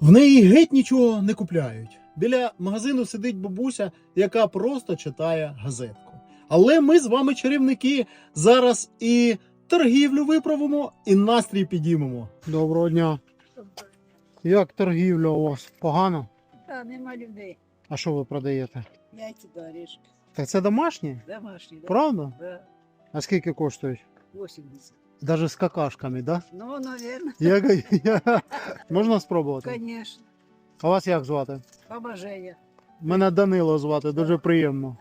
В неї геть нічого не купляють. Біля магазину сидить бабуся, яка просто читає газетку. Але ми з вами чарівники зараз і торгівлю виправимо, і настрій підіймемо. Доброго дня. Як торгівля у вас? Погано? Та нема людей. А що ви продаєте? Яйця до орешки. Так це домашні? Домашні, да? Правда? Да. А скільки коштують? 80. Даже з какашками, да? Ну, наверное, Як... я- Можна спробувати? конечно. А вас як звати? Побаження. Мене Данило звати, дуже приємно.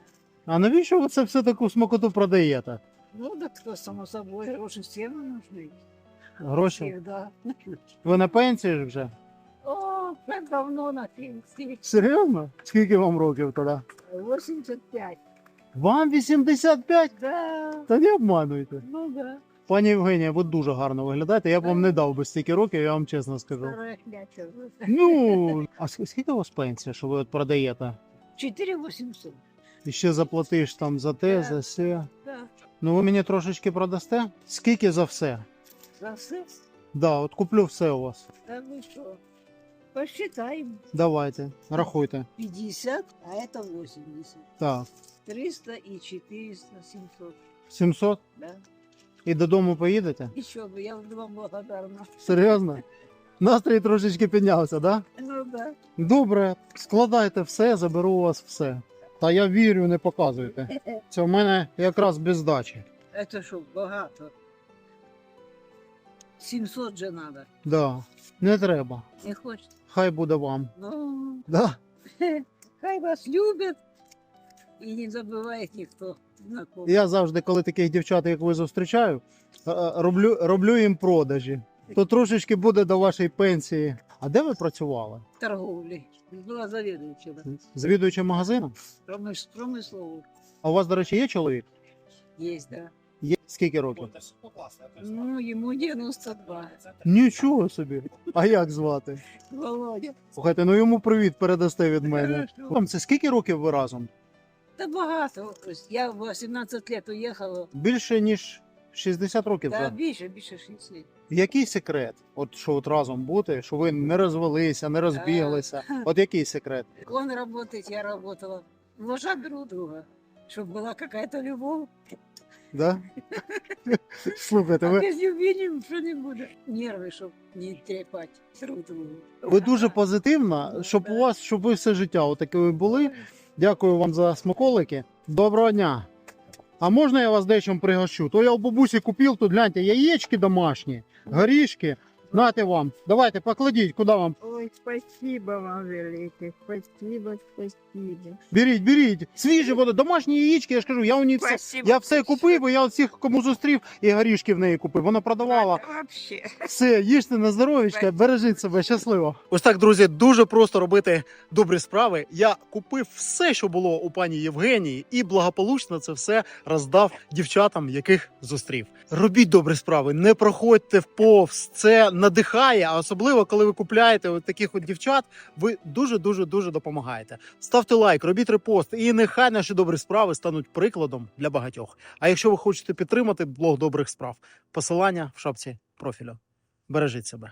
А навіщо ви це все таку смакоту продаєте? Ну, так то, само собой, гроші всім нужны. Гроші? Всегда. Ви на пенсії ж вже? О, так давно на пенсії. Серйозно? Скільки вам років тоді? 85. Вам 85? Да. Та не обмануйте. Ну да. Пані Євгенія, ви дуже гарно виглядаєте. Я б вам не дав би стільки років, я вам чесно скажу. Ну, а ск- скільки у вас пенсія, що ви от продаєте? 4800. І ще заплатиш там за те, за все. Да. Ну ви мені трошечки продасте? Скільки за все? За все. Да, от куплю все у вас. Да ви що? Посчитаем. Давайте, рахуйте. 50, а это 80. Так, 300 и 400, 700. 700? Да. І додому поїдете? Еще бы, я вам благодарна. Серйозно? Настрій трошечки піднявся, да? Ну да. Добре, складайте все, заберу у вас все. Та я вірю, не показуйте. Це в мене якраз без здачі. Это что, богато. 700 же надо. Да, не треба. Не хочет. Хай буде вам. Ну, Да? хай вас любят. И не забывает никто знакомый. Я завжди, коли таких дівчат, як ви зустрічаю, е, е, роблю, роблю їм продажі. То трошечки буде до вашої пенсії. А де ви працювали? Торговли. Была заведующая. да. Завідуючим магазином? Промыс, промысловую. А у вас, до речі, є чоловік? Есть, да. Є скільки років? Ну, ему 92. Нічого собі. А як звати? Володя. Слухайте, ну йому привіт передасте від мене. Хорошо. Вам це скільки років ви разом? Да богато. Я в 18 лет уехала. Більше ніж 60 років Да, вже. більше, більше 60. Який секрет? От що от разом бути, що ви не розвелися, не розбіглися. От який секрет? Он работает, я работала. Уважать друг друга. Чтобы была какая-то любовь. Да? Слухайте, А ви, без любви ничего не будет. Нервы, чтобы не трепать друг другу. ви дуже позитивна, щоб у вас, щоб ви все життя отакими були. Дякую вам за смаколики. Доброго дня. А можна я вас дечим пригощу? То я у бабусі купив тут, гляньте, яєчки домашні, горішки. Нате вам. Давайте покладіть, куди вам. Ой, спасибо вам велике. Спасибо, спасибо. Беріть, беріть. Свіжі воно, домашні яєчки, я ж кажу, я у ній все. Спасибо. Я все купив, бо я всіх, кому зустрів, і горішки в неї купив. Вона продавала. Вообще. Все, їжте на здоров'ячка, бережіть себе, щасливо. Ось так, друзі, дуже просто робити добрі справи. Я купив все, що було у пані Євгенії, і благополучно це все роздав дівчатам, яких зустрів. Робіть добрі справи, не проходьте в повз. Це надихає, а особливо коли ви купляєте от таких от дівчат, ви дуже дуже дуже допомагаєте. Ставте лайк, робіть репост, і нехай наші добрі справи стануть прикладом для багатьох. А якщо ви хочете підтримати блог добрих справ, посилання в шапці профілю. Бережіть себе.